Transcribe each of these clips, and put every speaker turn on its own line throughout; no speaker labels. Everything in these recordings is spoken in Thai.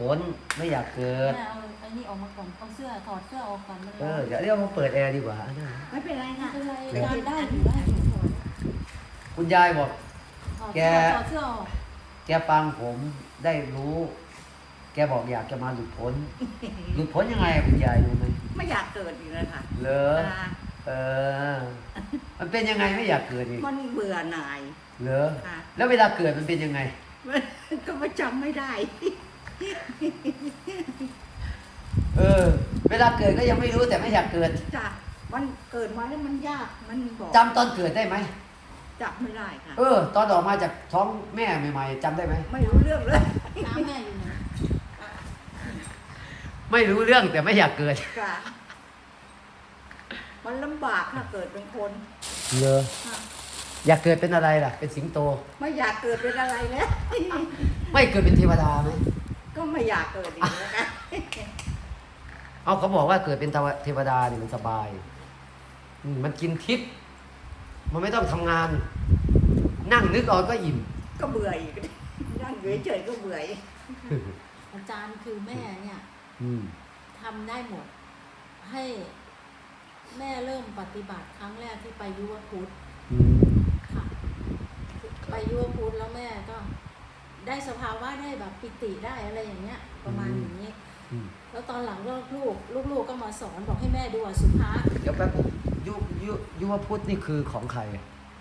พ้นไม่อยากเกิด
แม่เอาไอ้นี่ออกมาก่อนเอาเสื้อถอดเสื้อออกก่อนมัน
เอ
ร้อ
อนเดี๋ยวเรียกมาเปิดแอร์ดีกว่า
ไม่เป็นไร
ไม่
ค่ะ
เป็นไรยายได้อยู่ได้อยู่ถอด
คุณยายบอก
ถอด
แก
เสื้อถอดเสื้อออก
แกฟังผมได้รู้ แกบอกอยากจะมาหลุดพ้น หลุดพ้นยังไงอะคุณยายรู้ไหม
ไม่อยากเกิดอีกแล้วค่ะ
เหรอ
ค่ะ
เออ มันเป็นยังไงไม่อยากเกิดอีก
มันเบื่อหน่าย
เหรอ
ค่ะ
แล้วเวลาเกิดมันเป็นยังไง
ก็ไม่จำไม่ได้
เออ เวลาเกิดก็ยังไม่รู้แต่ไม่อยากเกิด
จ้ะมันเกิดมาแล้วมันยากมันบอก
จำตอนเกิดได้ไหม
จับไม่ได้ค่ะ
เออ ตอนออกมาจากท้องแม่ใหม่ๆจำได้ไหม
ไม่รู้เรื่องเลย
น้ำแม่อยู่ไหน
ไม่รู้เรื่องแต่ไม่อยากเกิด
ค่ะมันลำบากถ้าเกิดเป็นคน
เหรอ
ค่ะ
อยากเกิดเป็นอะไรล่ะ เป็นสิงโต
ไม่อยากเกิดเป็นอะไรแล้ว
ไม่เกิดเป็นเทวดาไหม
ก็ไม่อยากเกิดอีกแล้วค่ะ
เอาเขาบอกว่าเกิดเป็นเทวดาเนี่ยมันสบายอืมมันกินทิพย์มันไม่ต้องทำงาน นั่งนึกเอาก็อิ่ม
ก็เบื่ออีกนั่งอยู่เฉยๆก็เบื่ออีก
อาจารย์คือแม่เนี่ย
อืม
ทำได้หมด ให้แม่เริ่มปฏิบัติครั้งแรกที่ไปยุวพุทธ
อืม
ค่ะ ไปยุวพุทธแล้วแม่ก็ ได้สภาวะได้แบบปิติได้อะไรอย่างเงี้ย ประมาณอย่างนี้
อืม
แล้วตอนหลังก็ลูกลูกลูกก็มาสอนบอกให้แม่ดูอสุภะ
เดี๋ยวแป๊บนึงยุยุยุวพุทธนี่คือของใคร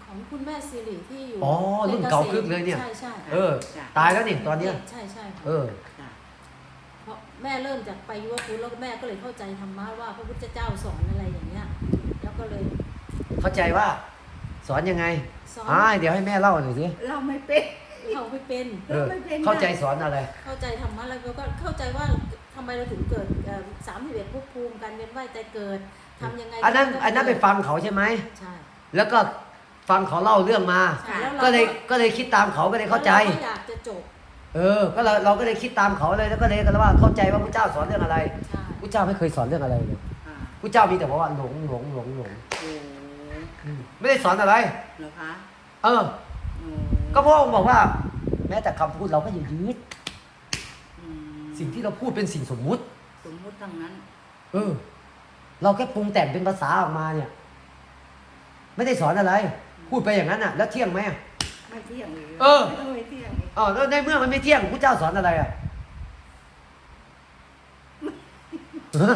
ของคุณแม่สิริที่อยู่
อ๋อรุ่นเก่าคึกเลยเนี่ย
ใช่ใช่
เออตายแล้วนี่ตอนเนี้ย
ใช่ใช่ค่ะ
เออ
ค่ะ
เพราะแม่เริ่มจากไปยุวพุทธแล้วแม่ก็เลยเข้าใจธรรมะว่าพระพุทธเจ้าสอนอะไรอย่างเงี้ย แล้วก็เลย
เข้าใจว่า สอนยังไง
สอน
อ่าเดี๋ยวให้แม่เล่าหน่อยสิ
เราไม่เป็น
เขาไม่เป็น
เออ
ไม่เป็น
เข้าใจสอนอะไร
เข้าใจธรรมะแล้วก็เข้าใจว่าทำไมเราถึงเกิดสามสิบเอ็ดภพภูมิการเวียนว่ายใจเกิดทำยังไง
อันนั้น
ก็
อันนั้นไปฟังเขาใช่ไหม
ใช่
แล้วก็ฟังเขาเล่าเรื่องมา
ใช่แล้วเรา
ก็เลยก็เลยคิดตามเขาก็เลยเข้าใจ
แล้วรก็อยากจะจบ
เออ ก็เราเราก็เลยคิดตามเขาเลยแล้วก็เลยกันว่าเข้าใจว่าพระเจ้าสอนเรื่องอะไร
ใช่
พระเจ้าไม่เคยสอนเรื่องอะไรเลย
อ่า
พระเจ้ามีแต่บอกว่าหลงหลงหลงหลง
โอ้
อืมไม่ได้สอนอะไร
เหรอคะ
เออ
อืม
ก็พระองค์บอกว่า แม้แต่คำพูดเราก็อย่ายึด
อืม
สิ่งที่เราพูดเป็นสิ่งสมมุติ
สมมุติทั้งนั้น
เออ เราแค่ปรุงแต่งเป็นภาษาออกมาเนี่ย ไม่ได้สอนอะไร พูดไปอย่างนั้นอะ แล้วเที่ยงไหมอะ
ไม่เที่ยงเลย
เออ
ไม่เที่ยงอีก
อ๋อแล้วในเมื่อมันไม่เที่ยงพระเจ้าสอนอะไรอะฮะ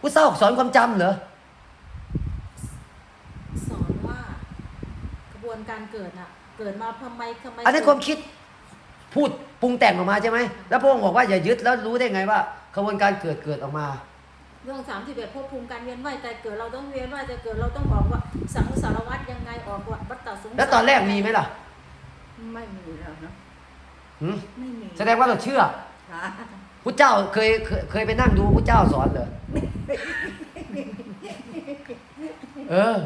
พระเจ้าสอนความจำเหรอ
สอนว่ากระบวนการเกิดอะเกิดมาทำไมทำไม
อันนั้นความคิดพูดปรุงแต่งออกมาใช่ไหมแล้วพระองค์บอกว่าอย่ายึดแล้วรู้ได้ไงว่าขบวนการเกิดเกิดออกมา
เรื่องสามสิบเอ็ดภพภูมิการเวียนว่ายใจเกิดเราต้องเวียนว่ายใจเกิดเราต้องบอกว่าสังสารวัฏยังไงออกว่าวัฏฏะสงสาร
แล้วตอนแรกมีไหมล่ะ
ไม่มีแล้วเนอะ
หืม
ไม่มี
แสดงว่าเราเชื่อ
ค่ะ
พระเจ้าเคยเคยเคยไปนั่งดูพระเจ้าสอนเหรอเออ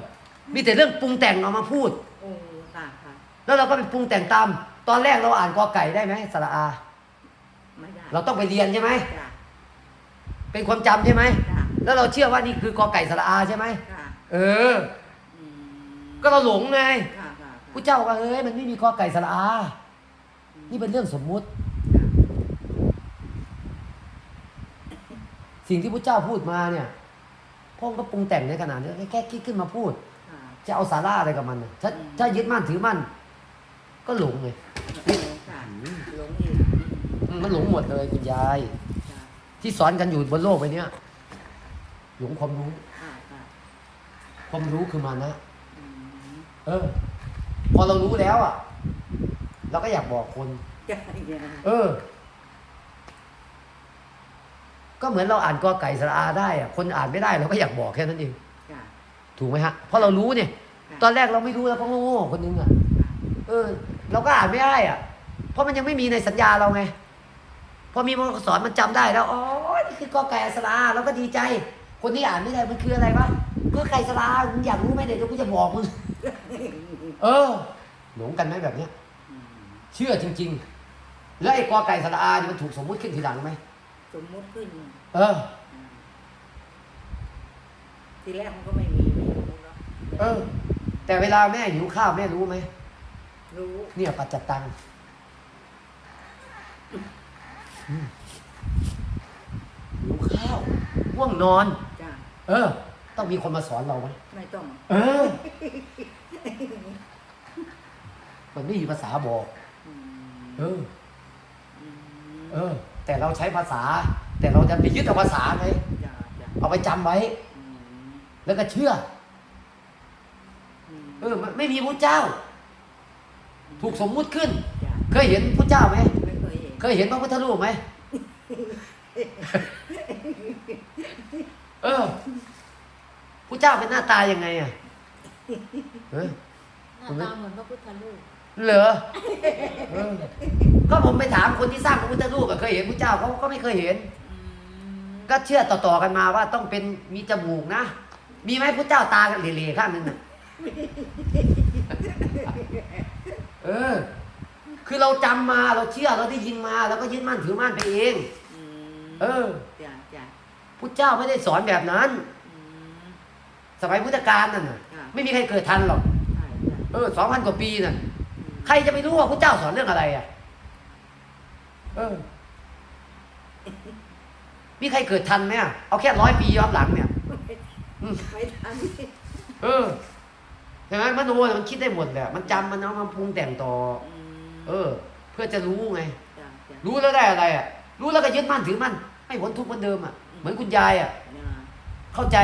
มีแต่เรื่องปรุงแต่งเอามาพูด
โอ้ค่ะค่ะ
แล้วเราก็ไปปรุงแต่งตาม ตอนแรกเราอ่านกอไก่ได้ไหมสระอา
ไม่ได้
เราต้องไปเรียนใช่ไหม
จ้ะ
เป็นความจำใช่ไหม
จ้ะ
แล้วเราเชื่อว่านี่คือกอไก่สระอาใช่ไหม
ค่ะ
เออ
อืม
ก็เราหลงไง
ค่ะค่ะ
พระเจ้าว่าเฮ้ยมันไม่มีกอไก่สระอา นี่เป็นเรื่องสมมุติ สิ่งที่พระเจ้าพูดมาเนี่ยพระองค์ก็ปรุงแต่งในขนาดนี้แค่คิดขึ้นมาพูด
ค่ะ
จะเอาสาระอะไรกับมันน่ะถ้า
อืม
ถ้ายึดมั่นถือมั่น ก็หลงไง
เออค่ะหลงอีก
อืมมันหลงหมดเลยคุณยาย
จ้ะ
ที่สอนกันอยู่บนโลกใบเนี้ยหลงความรู้
ค่ะค่ะ
ความรู้คือมานะ
อืม
เออ พอเรารู้แล้วอะ เราก็อยากบอกคน
จ้ะอย่างนั้น
เออ ก็เหมือนเราอ่านกอไก่สระอาได้อะ คนอ่านไม่ได้เราก็อยากบอกแค่นั้นเอง
จ้ะ
ถูกไหมฮะ เพราะเรารู้เนี่ย
ค่ะ
ตอนแรกเราไม่รู้แล้วเพราะโง่ๆคนนึงอะ เออ เราก็อ่านไม่ได้อะ เพราะมันยังไม่มีในสัญญาเราไง พอมีมันสอนมันจำได้แล้ว อ๋อ นี่คือกอไก่สระอาเราก็ดีใจ คนที่อ่านไม่ได้มันคืออะไรวะกอไก่สระอามึงอยากรู้ไหมเดี๋ยวกูจะบอกมึง เออ หลงกันไหมแบบเนี้ย
อืม
เชื่อจริง ๆ แล้วไอ้กอไก่สระอานี่มันถูกสมมุติขึ้นทีหลังไหม
สมมุติขึ้น
เออ
อ่าทีแรกมันก็ไม่มีไม่รู้เนาะ
เออ แต่เวลาแม่หิวข้าวแม่รู้ไหม
รู้
เนี่ยปัจจตังหิวข้าวง่วงนอน
จ้ะ
เออ ต้องมีคนมาสอนเราไหม
ไม่ต้อง
เออ มันไม่มีภาษาบอก
อืม
เออ
อืม
เออ แต่เราใช้ภาษา แต่เราจะไปยึดเอาภาษาไง
จ้ะจ้ะ
เอาไปจำไว้
อืม
แล้วก็เชื่อ
อืม
เออมันไม่มีพระเจ้า ถูกสมมุติขึ้น
จ้ะ
เคยเห็นพระเจ้าไหม
ไม่เคยเห็น
เคยเห็นพระพุทธรูปไหมเออพระเจ้าเป็นหน้าตายังไงอะเออ
หน้าตาเหมือนพระพุทธรูป
เหรอเออก็ผมไปถามคนที่สร้างพระพุทธรูปอะเคยเห็นพระเจ้าเขาก็ไม่เคยเห็น
อืม
ก็เชื่อต่อๆกันมาว่าต้องเป็นมีจมูกนะ มีไหมพระเจ้าตาเหล่ๆข้างหนึงน่ะ เออ คือเราจำมาเราเชื่อเราได้ยินมาเราก็ยึดมั่นถือมั่นไปเอง
อืม
เออ
จ้ะจ้ะ
พุทธเจ้าไม่ได้สอนแบบนั้น
อืม
สมัยพุทธกาลนั่นน่ะ
ค่ะ
ไม่มีใครเกิดทันหรอก
ใช่จ้ะ
เออสองพันกว่าปีน่ะ
อืม
ใครจะไปรู้ว่าพุทธเจ้าสอนเรื่องอะไรอะ เออ มีใครเกิดทันไหมอะเอาแค่ร้อยปีย้อนหลังเนี่ยอืม
ไม่ทัน
เออ ใช่ไหมมโนน่ะมันคิดได้หมดแหละมันจำมันเอามาปรุงแต่งต่อ
อืม
เออ เพื่อจะรู้ไง
จ้ะจ้ะ
รู้แล้วได้อะไรอะ รู้แล้วก็ยึดมั่นถือมั่นไม่พ้นทุกข์เหมือนเดิมอะเหมือนคุณยายอะ
จ้ะ
เข้าใจ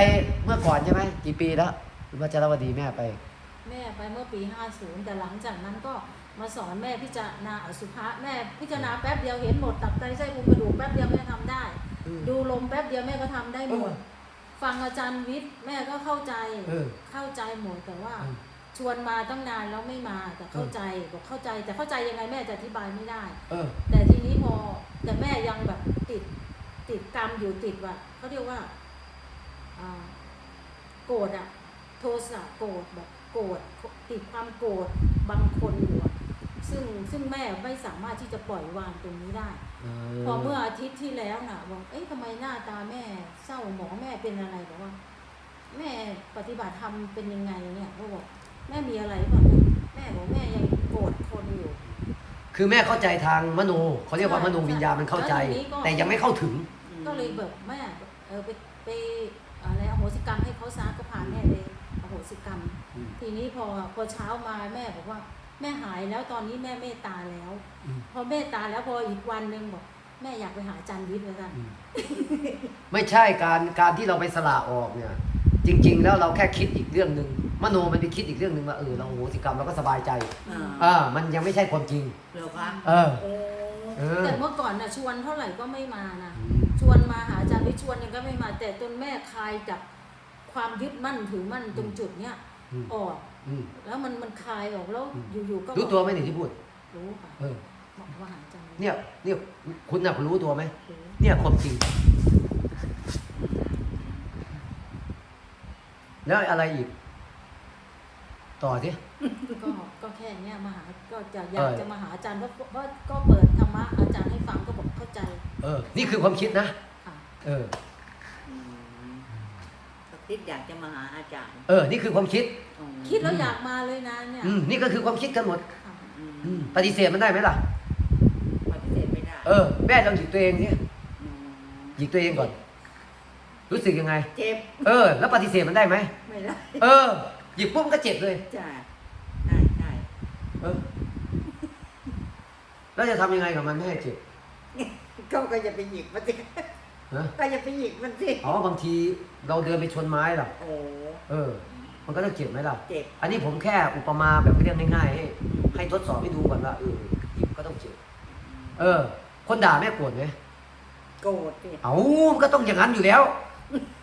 เมื่อก่อนใช่ไหมกี่ปีแล้วคุณวัชรวดีแม่ไป
แม่ไปเมื่อปี50แต่หลังจากนั้นก็มาสอนแม่พิจารณาอสุภะแม่พิจารณาแป๊บเดียวเห็นหมดตับไตไส้พุงกระดูกแป๊บเดียวแม่ทำได้
อืม
ดูลมแป๊บเดียวแม่ก็ทำได้หมด
เออ
ฟังอาจารย์วิทย์แม่ก็เข้าใจ
เออ
เข้าใจหมดแต่ว่า
อืม
ชวนมาตั้งนานแล้วไม่มาแต่เข้าใจบอกเข้าใจแต่เข้าใจยังไงแม่จะอธิบายไม่ได้
เออ
แต่ทีนี้พอแต่แม่ยังแบบติดติดกรรมอยู่ติดว่าเขาเรียกว่าอ่าโกรธอะโทสะโกรธแบบโกรธติดความโกรธบางคนอยู่อะ ซึ่งซึ่งแม่ไม่สามารถที่จะปล่อยวางตรงนี้ได้ พอเมื่ออาทิตย์ที่แล้วน่ะบอกเอ๊ะทำไมหน้าตาแม่เศร้าหมองแม่เป็นอะไรบอกว่า แม่ปฏิบัติธรรมเป็นยังไงเนี่ยเขาบอกแม่มีอะไรบ้างแม่บอกแม่ยังโกรธคนอยู่
คือแม่เข้าใจทางมโนเขาเรียกว่ามโนวิญญาณมันเข้าใจ
แล้วทีนี้ก็
แต่ยังไม่เข้าถึง
อืม
ก็เลยแบบแม่เออไปไปอะไรอโหสิกรรมให้เขาซะก็พาแม่ไปอโหสิกรรม
อืม
ทีนี้พอพอเช้ามาแม่บอกว่า แม่หายแล้วตอนนี้แม่เมตตาแล้ว
อืม
พอเมตตาแล้วพออีกวันหนึ่งบอก แม่อยากไปหาอาจารย์วิทย์เลยกัน
อืมไม่ใช่การการที่เราไปสละออกเนี่ย จริง ๆ แล้วเราแค่คิดอีกเรื่องหนึ่งมโนมันไปคิดอีกเรื่องหนึ่งว่าเออเราโหสิกรรมเราก็สบายใจ
อ่า
อ่ามันยังไม่ใช่ความจริง
เหรอคะ
เออ
โอ้
เออ
แต่เมื่อก่อนน่ะชวนเท่าไหร่ก็ไม่มานะ ชวนมาหาอาจารย์วิทย์ชวนยังก็ไม่มา แต่จนแม่คลายจากความยึดมั่นถือมั่นตรงจุดเนี้ย
อืม
ออก
อืม
แล้วมันมันคลายออกแล้ว
อืม
อยู่ๆก็
รู้ตัวไหมนี่ที่พูด
รู้ค่ะ
เออ
บอกว่าหาอาจารย์วิทย์
เนี่ยเนี่ยคุณน่ะรู้ตัวไหม
รู้
เนี่ยความจริง แล้วอะไรอีก ต่อสิ
ก็ก็แค่เนี้ยมาหาก็จะอยาก
เออ
จะมาหาอาจารย์เพราะเพราะก็เปิดธรรมะอาจารย์ให้ฟังก็บอกเข้าใจ
เออ นี่คือความคิดนะ
ค่ะ
เออ
อืมก็ คิดอยากจะมาหาอาจารย์
เออ นี่คือความคิด
อ๋อ
คิดแล้วอยากมาเลยนะเนี่ย
อืมนี่ก็คือความคิดกันหมด
ค่ะ
อืม
อืมปฏิเสธมันได้ไหมล่ะ
ปฏิเสธไม่ได้
เออ แม่ลองหยิกตัวเองเนี่ย
ม
หยิกตัวเองก่อน รู้สึกยังไง
เจ็บ
เออ แล้วปฏิเสธมันได้ไหม
ไม่ได้
เออ หยิบปุ๊บมันก็เจ็บเลย
จ้ะใช่ใช่
เออ แล้วจะทำยังไงกับมันไม่ให้เจ็บ
ก็ก็อย่าไปหยิกมันสิ
ฮะ
ก็อย่าไปหยิกมันสิ
อ๋อบางทีเราเดินไปชนไม้ล่ะ
โอ้
เออ มันก็ต้องเจ็บไหมล่ะ
เจ็บ
อันนี้ผมแค่อุปมาแบบเรื่องง่ายๆให้ให้ทดสอบให้ดูก่อนว่าเออหยิบก็ต้องเจ็บเออ คนด่าแม่โกรธไหม
โกรธสิ
เอามันก็ต้องอย่างนั้นอยู่แล้ว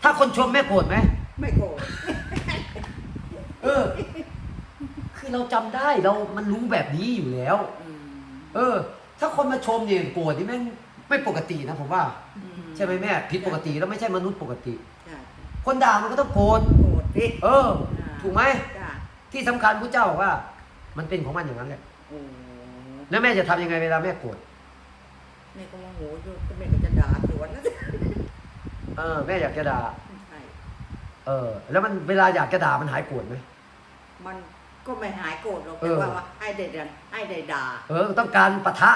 ถ้าคนชมแม่โกรธไหม
ไม่โกรธ
เออ คือเราจำได้เรามันรู้แบบนี้อยู่แล้ว
อืม
เออ ถ้าคนมาชมเนี่ยโกรธนี่แม่งไม่ปกตินะผมว่า
อื
ใช่ไหมแม่ผิดปกติแล้วไม่ใช่มนุษย์ปกติ
ใช่
คนด่ามันก็ต้องโกรธ
โกรธสิ
เออ ถูกไหม
จ้ะ
ที่สำคัญพระเจ้าบอกว่า มันเป็นของมันอย่างนั้นแหละ
โอ้
แล้วแม่จะทำยังไงเวลาแม่โกรธ
แม่ก็โมโหอยู่ก็แม่ก็จะด่าสวนนะสิ
เออแม่อยากจะด่า
ใช่
เออ แล้วมันเวลาอยากจะด่ามันหายโกรธไหม
มันก็ไม่หายโกรธหรอก
เอ
แต่
อ
ว่าให้ได้ดันให้ได้ด่า
เออ ต้องการปะทะ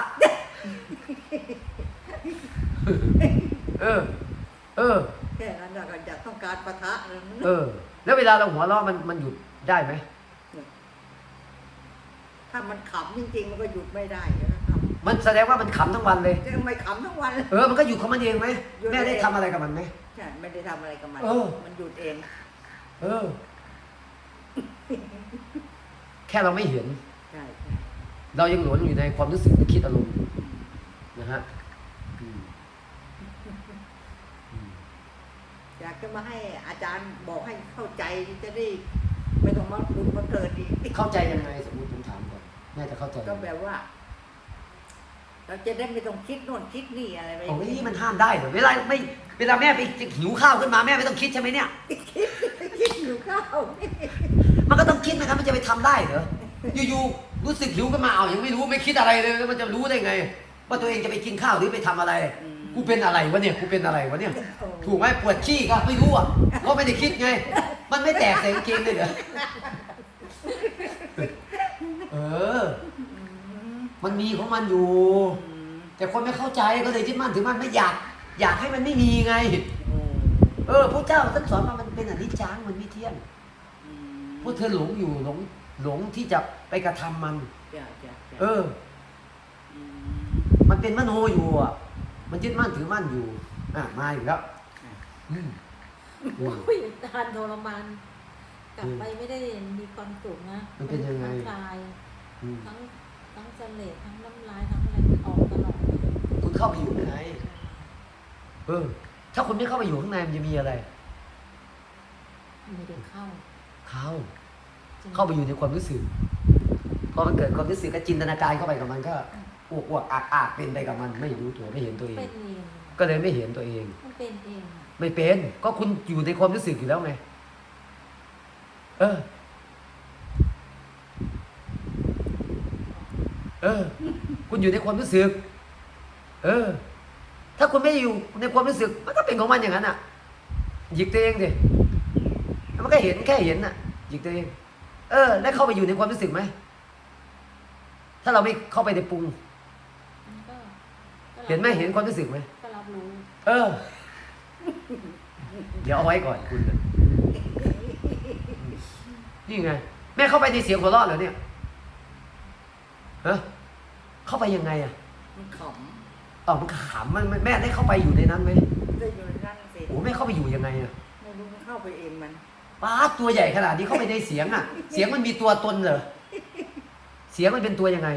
เออ เออ
แค่นั้นน่ะก็อยากต้องการปะทะนั่น
เออ แล้วเวลาเราหัวเราะมันมันหยุดได้ไหม
ถ้ามันขำจริงๆมันก็หยุดไม่ได้นะครับ
มันแสดงว่ามันขำทั้งวันเลย
จะไม่ขำทั้งวันเลย
เออมันก็หยุดของมันเองไหม
หยุด
แม่ได้
เอง
ทำอะไรกับมันไหม
ใช่ไม่ได้ทำอะไรกับมัน
เออ
มันหยุดเอง
เออ แค่เราไม่เห็น
ใช่ใช่
เรายังหลงอยู่ในความรู้สึกนึกคิดอารมณ์นะฮะอืมอืม
อยาก จะมาให้อาจารย์บอกให้เข้าใจจะได้ไม่ต้องมาบุญมาเกิดอีก
เข้าใจยังไงสมมติผมถามก่อนแม่จะเข้าใจ
ก็แบบว่า เราจะได้ไม่ต้องคิดโน่นคิดนี่อะไรไป
โอ้ยมันห้ามได้เหรอเวลาไม่เวลาแม่ไปหิวข้าวขึ้นมาแม่ไม่ต้องคิดใช่ไหมเนี่ย
คิดอยู่ข้าว
มันก็ต้องคิดนะครับมันจะไปทำได้เหรออยู่ๆรู้สึกหิวขึ้นมาเอายังไม่รู้ไม่คิดอะไรเลยแล้วมันจะรู้ได้ไง ว่าตัวเองจะไปกินข้าวหรือไปทำอะไร กูเป็นอะไรวะเนี่ยกูเป็นอะไรวะเนี่ย ถูกไหมปวดขี้ก็ไม่รู้อะก็ไม่ได้คิดไง มันไม่แตกใส่กางเกงเลยเหรอเออ มันมีของมันอยู่ แต่คนไม่เข้าใจก็เลยยึดมั่นถือมั่นไม่อยาก อยากให้มันไม่มีไง เออพระเจ้าท่านสอนมามันเป็นอนิจจังมันไม่เที่ยงพวกเธอหลงอยู่หลงหลงที่จะไปกระทำมัน
จ้ะจ้ะจ้ะ
เออ มันเป็นมโนอยู่อะ มันยึดมั่นถือมั่นอยู่อะมาอยู่แล้วอืมอืม
อุ้ยทานทรมานกลับไปไม่ได้มีความสุขนะ
มันเป็นยังไง
ทั้คลาย
อืม
ทั้งทั้งเสลดทั้งน้ำลายทั้งอะไรมันออกตลอด
คุณเข้าไปอยู่ข้างในเออ ถ้าคุณไม่เข้าไปอยู่ข้างในมันจะมีอะไร
ไม่ได้เข้า
เข้า
จริง
เข้าไปอยู่ในความรู้สึกพอมันเกิดความรู้สึกก็จินตนาการเข้าไปกับมันก็อ้ วกอ้วกอากอากเป็นไปกับมันไม่รู้ตัวไม่เห็นตัวเอง
เป็นเอง
ก็เลยไม่เห็นตัวเอง
มันเป็นเอง
ไม่เป็น ก็คุณอยู่ในความรู้สึกอยู่แล้วไงเออ เออ คุณอยู่ในความรู้สึก เออ ถ้าคุณไม่อยู่ในความรู้สึก มันก็เป็นของมันอย่างนั้นอะหยิกตัวเองดิมันก็เห็นแค่เห็นน่ะหยิกตัวเอง เออ แล้วเข้าไปอยู่ในความรู้สึกไหม ถ้าเราไม่เข้าไปในปรุง เห็นไหมเห็นความรู้สึกไหม
ก็รับรู้
เออ เดี๋ยวเอาไว้ก่อนคุณน่ะนี่ไง แม่เข้าไปในเสียงหัวเราะเหรอเนี่ยฮะเข้าไปยังไงอะ
มันข
อ๋อมันขำมันมันแม่ได้เข้าไปอยู่ในนั้นไหมำ
จะอยู่ในนั่นสิ
โอ้แม่เข้าไปอยู่ยังไงอะ
ไม่รู้มันเข้าไปเองมัน
ป้าดตัวใหญ่ขนาดนี้เข้าไปในเสียงอะ เสียงมันมีตัวตนเหรอเสียงมันเป็นตัวยังไง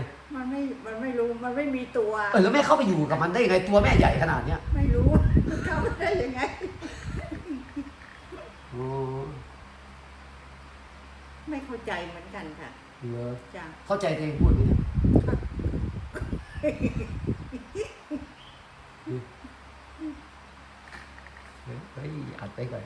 มันไม่มันไม่รู้มันไม่มีตัว
เออแล้วแม่เข้าไปอยู่กับมันได้ยังไงตัวแม่ใหญ่ขนาดเนี้ย
ไม่รู้มันเข้าไปได้ยังไง
โอ้
ไม่เข้าใจเหมือนกันค่ะ
เหรอ
จ้ะ
เข้าใจตัวเองพูดไหมเนี่ยเฮ้ยอัดไปก่อน